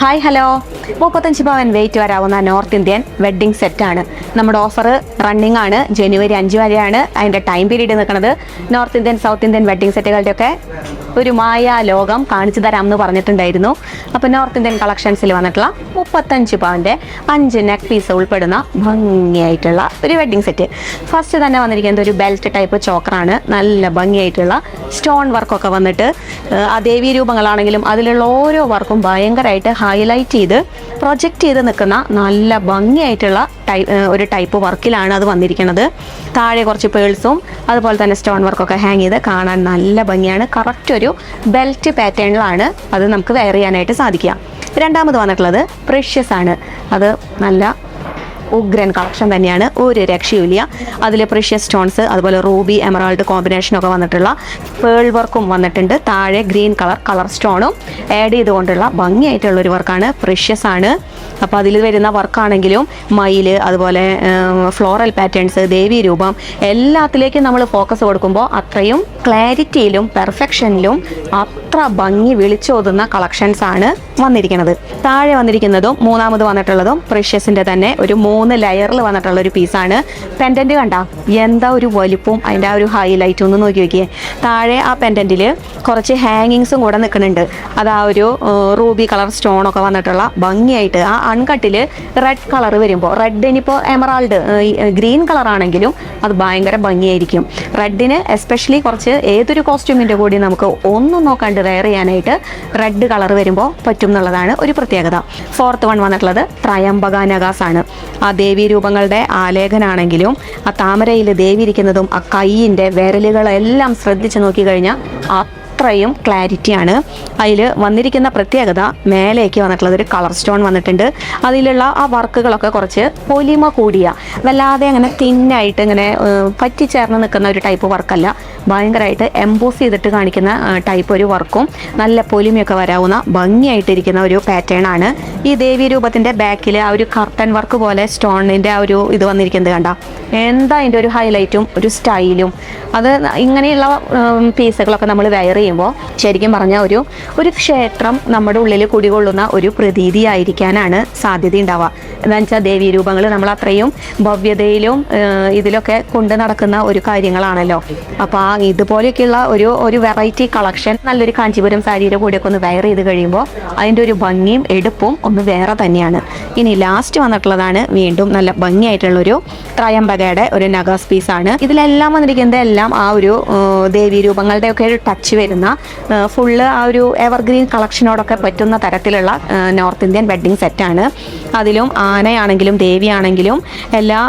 Hi hello മുപ്പത്തഞ്ച് പവൻ weight വരാവുന്ന നോർത്ത് ഇന്ത്യൻ വെഡ്ഡിംഗ് സെറ്റാണ് നമ്മുടെ ഓഫർ റണ്ണിംഗ് ആണ്. ജനുവരി അഞ്ച് വരെയാണ് അതിന്റെ ടൈം പീരീഡ് നിൽക്കുന്നത്. North Indian south Indian wedding സെറ്റുകളുടെയൊക്കെ ഒരു മായ ലോകം കാണിച്ചു തരാം എന്ന് പറഞ്ഞിട്ടുണ്ടായിരുന്നു. അപ്പോൾ നോർത്ത് ഇന്ത്യൻ കളക്ഷൻസിൽ വന്നിട്ടുള്ള മുപ്പത്തഞ്ച് പവന്റെ അഞ്ച് നെക്ക് പീസ് ഉൾപ്പെടുന്ന ഭംഗിയായിട്ടുള്ള ഒരു വെഡ്ഡിങ് സെറ്റ് ഫസ്റ്റ് തന്നെ വന്നിരിക്കുന്നത് ഒരു ബെൽറ്റ് ടൈപ്പ് ചോക്കറാണ് നല്ല ഭംഗിയായിട്ടുള്ള സ്റ്റോൺ വർക്കൊക്കെ വന്നിട്ട് ദേവീ രൂപങ്ങളാണെങ്കിലും അതിലുള്ള ഓരോ വർക്കും ഭയങ്കരമായിട്ട് ഹൈലൈറ്റ് ചെയ്ത് പ്രൊജക്റ്റ് ചെയ്ത് നിൽക്കുന്ന നല്ല ഭംഗിയായിട്ടുള്ള ടൈ ഒരു ടൈപ്പ് വർക്കിലാണ് അത് വന്നിരിക്കുന്നത്. താഴെ കുറച്ച് പേൾസും അതുപോലെ തന്നെ സ്റ്റോൺ വർക്കൊക്കെ ഹാങ് ചെയ്ത് കാണാൻ നല്ല ഭംഗിയാണ്. കറക്റ്റ് ഒരു ബെൽറ്റ് പാറ്റേണിലാണ് അത് നമുക്ക് വെയർ ചെയ്യാനായിട്ട് സാധിക്കുക. രണ്ടാമത് വന്നിട്ടുള്ളത് പ്രഷ്യസ് ആണ്. അത് നല്ല ഉഗ്രൻ കളക്ഷൻ തന്നെയാണ്. ഒരു രക്ഷയുമില്ല. അതിൽ പ്രഷ്യസ് സ്റ്റോൺസ് അതുപോലെ റൂബി എമറാൾഡ് കോമ്പിനേഷനൊക്കെ വന്നിട്ടുള്ള പേൾ വർക്കും വന്നിട്ടുണ്ട്. താഴെ ഗ്രീൻ കളർ കളർ സ്റ്റോണും ആഡ് ചെയ്തുകൊണ്ടുള്ള ഭംഗിയായിട്ടുള്ള ഒരു വർക്കാണ് പ്രഷ്യസ് ആണ്. അപ്പോൾ അതിൽ വരുന്ന വർക്കാണെങ്കിലും മയിൽ അതുപോലെ ഫ്ലോറൽ പാറ്റേൺസ് ദേവി രൂപം എല്ലാത്തിലേക്കും നമ്മൾ ഫോക്കസ് കൊടുക്കുമ്പോൾ അത്രയും ക്ലാരിറ്റിയിലും പെർഫെക്ഷനിലും അത്ര ഭംഗി വിളിച്ചോതുന്ന കളക്ഷൻസ് ആണ് വന്നിരിക്കുന്നത്. താഴെ വന്നിരിക്കുന്നതും മൂന്നാമത് വന്നിട്ടുള്ളതും പ്രഷ്യസിന്റെ തന്നെ ഒരു മൂന്ന് ലെയറിൽ വന്നിട്ടുള്ള ഒരു പീസാണ് പെൻഡന്റ് കണ്ട? എന്താ ഒരു വലുപ്പവും അതിന്റെ ആ ഒരു ഹൈലൈറ്റും ഒന്ന് നോക്കി നോക്കിയേ. താഴെ ആ പെൻഡന്റിൽ കുറച്ച് ഹാങ്ങിങ്സും കൂടെ നിൽക്കുന്നുണ്ട്. അത് ആ ഒരു റൂബി കളർ സ്റ്റോൺ ഒക്കെ വന്നിട്ടുള്ള ഭംഗിയായിട്ട് ആ അൺകട്ടിൽ റെഡ് കളർ വരുമ്പോൾ റെഡ് ഇനിയിപ്പോൾ എമറാൾഡ് ഗ്രീൻ കളർ ആണെങ്കിലും അത് ഭയങ്കര ഭംഗിയായിരിക്കും. റെഡിന് എസ്പെഷ്യലി കുറച്ച് ഏതൊരു കോസ്റ്റ്യൂമിന്റെ കൂടി നമുക്ക് ഒന്നും നോക്കാണ്ട് വെയർ ചെയ്യാനായിട്ട് റെഡ് കളർ വരുമ്പോൾ പറ്റും എന്നുള്ളതാണ് ഒരു പ്രത്യേകത. ഫോർത്ത് വൺ വന്നിട്ടുള്ളത് ത്രയംബക നഗാസ് ആണ്. ആ ദേവീ രൂപങ്ങളുടെ ആലേഖനാണെങ്കിലും ആ താമരയിൽ ദേവി ഇരിക്കുന്നതും ആ കൈയിന്റെ വിരലുകളെല്ലാം ശ്രദ്ധിച്ച് നോക്കിക്കഴിഞ്ഞാൽ അത്രയും ക്ലാരിറ്റിയാണ്. അതിൽ വന്നിരിക്കുന്ന പ്രത്യേകത മേലേക്ക് വന്നിട്ടുള്ളത് ഒരു കളർ സ്റ്റോൺ വന്നിട്ടുണ്ട്. അതിലുള്ള ആ വർക്കുകളൊക്കെ കുറച്ച് പൊലിമ കൂടിയ വല്ലാതെ അങ്ങനെ തിന്നായിട്ട് ഇങ്ങനെ പറ്റി പറ്റിച്ചേർന്ന് നിൽക്കുന്ന ഒരു ടൈപ്പ് വർക്കല്ല. ഭയങ്കരമായിട്ട് എംബോസ് ചെയ്തിട്ട് കാണിക്കുന്ന ടൈപ്പ് ഒരു വർക്കും നല്ല പൊലിമയൊക്കെ വരാവുന്ന ഭംഗിയായിട്ടിരിക്കുന്ന ഒരു പാറ്റേൺ ആണ്. ഈ ദേവി രൂപത്തിന്റെ ബാക്കിൽ ആ ഒരു കർട്ടൻ വർക്ക് പോലെ സ്റ്റോണിന്റെ ആ ഒരു ഇത് വന്നിരിക്കുന്നത് കണ്ട. എന്താ അതിന്റെ ഒരു ഹൈലൈറ്റും ഒരു സ്റ്റൈലും അത് ഇങ്ങനെയുള്ള പീസുകളൊക്കെ നമ്മൾ വെയർ ചെയ്യുമ്പോൾ ശരിക്കും പറഞ്ഞാൽ ഒരു ഒരു ക്ഷേത്രം നമ്മുടെ ഉള്ളിൽ കുടികൊള്ളുന്ന ഒരു പ്രതീതിയായിരിക്കാനാണ് സാധ്യത ഉണ്ടാവുക എന്താണെന്ന് വെച്ചാൽ ദേവീ രൂപങ്ങൾ നമ്മൾ അത്രയും ഭവ്യതയിലും ഇതിലൊക്കെ കൊണ്ടു നടക്കുന്ന ഒരു കാര്യങ്ങളാണല്ലോ. അപ്പോൾ ആ ഇതുപോലെയൊക്കെയുള്ള ഒരു ഒരു വെറൈറ്റി കളക്ഷൻ നല്ലൊരു കാഞ്ചീപുരം സാരിയുടെ കൂടെയൊക്കെ ഒന്ന് വെയർ ചെയ്ത് കഴിയുമ്പോൾ അതിന്റെ ഒരു ഭംഗിയും എടുപ്പും ഒന്ന് വേറെ തന്നെയാണ്. ഇനി ലാസ്റ്റ് വന്നിട്ടുള്ളതാണ് വീണ്ടും നല്ല ഭംഗിയായിട്ടുള്ളൊരു ത്രയംബകയുടെ ഒരു നഗാസ് പീസാണ്. ഇതിലെല്ലാം വന്നിരിക്കുന്നത് എല്ലാം ആ ഒരു ദേവി ദേവീ രൂപങ്ങളുടെ ഒക്കെ ഒരു ടച്ച് വരുന്ന ഫുള്ള് ആ ഒരു എവർഗ്രീൻ കളക്ഷനോടൊക്കെ പറ്റുന്ന തരത്തിലുള്ള നോർത്ത് ഇന്ത്യൻ വെഡ്ഡിങ് സെറ്റാണ് അതിലും ആനയാണെങ്കിലും ദേവിയാണെങ്കിലും എല്ലാ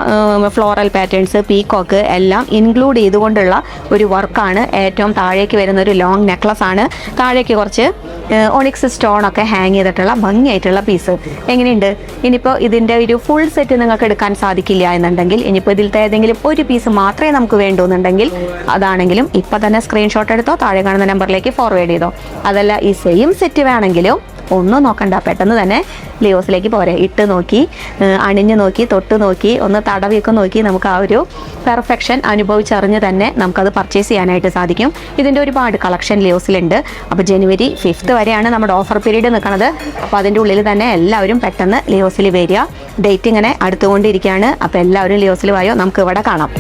ഫ്ലോറൽ പാറ്റേൺസ് പീകോക്ക് എല്ലാം ഇൻക്ലൂഡ് ചെയ്തുകൊണ്ടുള്ള ഒരു വർക്കാണ് ഏറ്റവും താഴേക്ക് വരുന്ന ഒരു ലോങ് നെക്ലസ് ആണ്. താഴേക്ക് കുറച്ച് ഒണിക്സ് സ്റ്റോൺ ഒക്കെ ഹാങ് ചെയ്തിട്ടുള്ള ഭംഗിയായിട്ടുള്ള പീസ് എങ്ങനെയുണ്ട്? ഇനിയിപ്പോൾ ഇതിന്റെ ഒരു ഫുൾ സെറ്റ് നിങ്ങൾക്ക് എടുക്കാൻ സാധിക്കില്ല എന്നുണ്ടെങ്കിൽ ഇനിയിപ്പോൾ ഇതിലത്തെ ഏതെങ്കിലും ഒരു പീസ് മാത്രമേ നമുക്ക് വേണ്ടൂ എന്നുണ്ടെങ്കിൽ അതാണെങ്കിലും ഇപ്പോൾ തന്നെ സ്ക്രീൻഷോട്ട് എടുത്തോ താഴെ കാണുന്ന നമ്പറിലേക്ക് ഫോർവേഡ് ചെയ്തോ. അതല്ല ഈ സെയിം സെറ്റ് വേണമെങ്കിലും ഒന്നും നോക്കണ്ട. പെട്ടെന്ന് തന്നെ ലിയോസിലേക്ക് പോരെ. ഇട്ട് നോക്കി അണിഞ്ഞു നോക്കി തൊട്ട് നോക്കി ഒന്ന് തടവിയൊക്കെ നോക്കി നമുക്ക് ആ ഒരു പെർഫെക്ഷൻ അനുഭവിച്ചറിഞ്ഞ് തന്നെ നമുക്കത് പർച്ചേസ് ചെയ്യാനായിട്ട് സാധിക്കും. ഇതിന്റെ ഒരുപാട് കളക്ഷൻ ലിയോസിലുണ്ട്. അപ്പോൾ ജനുവരി ഫിഫ്ത്ത് വരെയാണ് നമ്മുടെ ഓഫർ പീരീഡ് നിൽക്കുന്നത്. അപ്പോൾ അതിന്റെ ഉള്ളിൽ തന്നെ എല്ലാവരും പെട്ടെന്ന് ലിയോസിൽ വരിക. ഡേറ്റ് ഇങ്ങനെ അടുത്തുകൊണ്ടിരിക്കുകയാണ്. അപ്പോൾ എല്ലാവരും ലിയോസിൽ വായോ നമുക്ക് ഇവിടെ കാണാം.